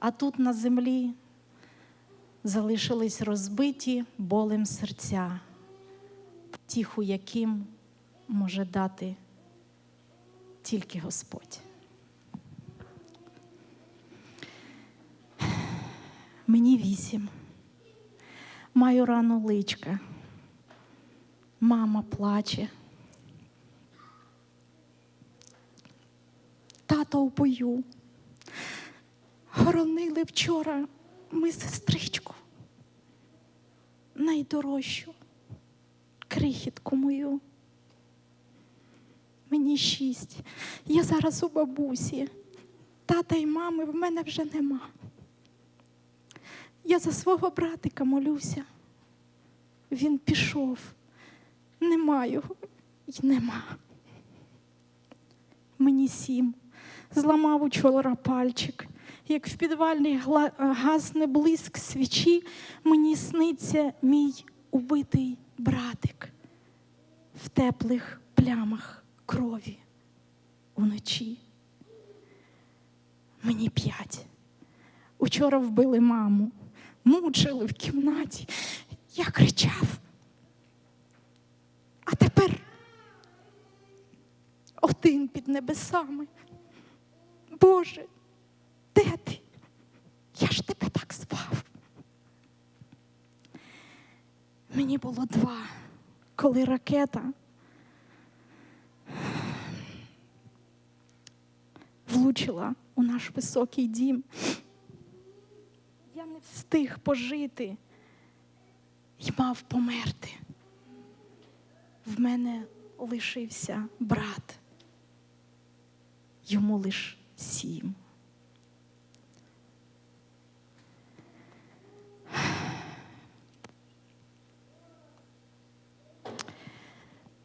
а тут на землі залишились розбиті болем серця, тіху яким може дати тільки Господь. Мені вісім. Маю рану личка. Мама плаче. Тато у бою. Хоронили вчора ми сестричку. Найдорожчу крихітку мою. Мені шість. Я зараз у бабусі. Тата і мами в мене вже нема. Я за свого братика молюся. Він пішов. Нема його й нема. Мені сім. Зламав учора пальчик. Як в підвальний гасне блиск свічі, мені сниться мій убитий братик в теплих плямах крові уночі. Мені п'ять. Учора вбили маму, мучили в кімнаті. Я кричав. А тепер один під небесами. Боже? Я ж тебе так звав. Мені було два, коли ракета влучила у наш високий дім. Я не встиг пожити і мав померти. В мене лишився брат. Йому лиш сім.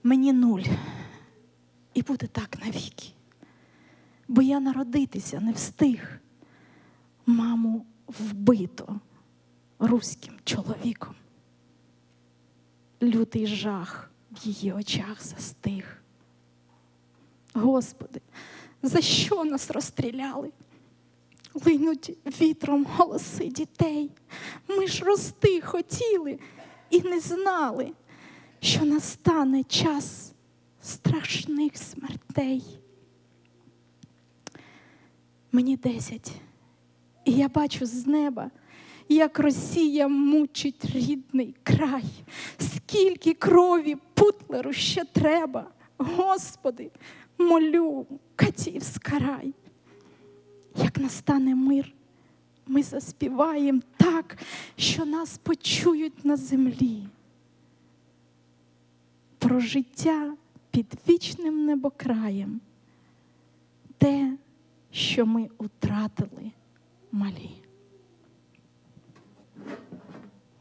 Мені нуль. І буде так навіки. Бо я народитися не встиг. Маму вбито руським чоловіком. Лютий жах в її очах застиг. Господи, за що нас розстріляли? Линуть вітром голоси дітей. Ми ж рости хотіли і не знали, що настане час страшних смертей. Мені десять, і я бачу з неба, як Росія мучить рідний край, скільки крові путлеру ще треба. Господи, молю, катів скарай. Як настане мир, ми заспіваємо так, що нас почують на землі. Про життя під вічним небокраєм, те, що ми втратили малі.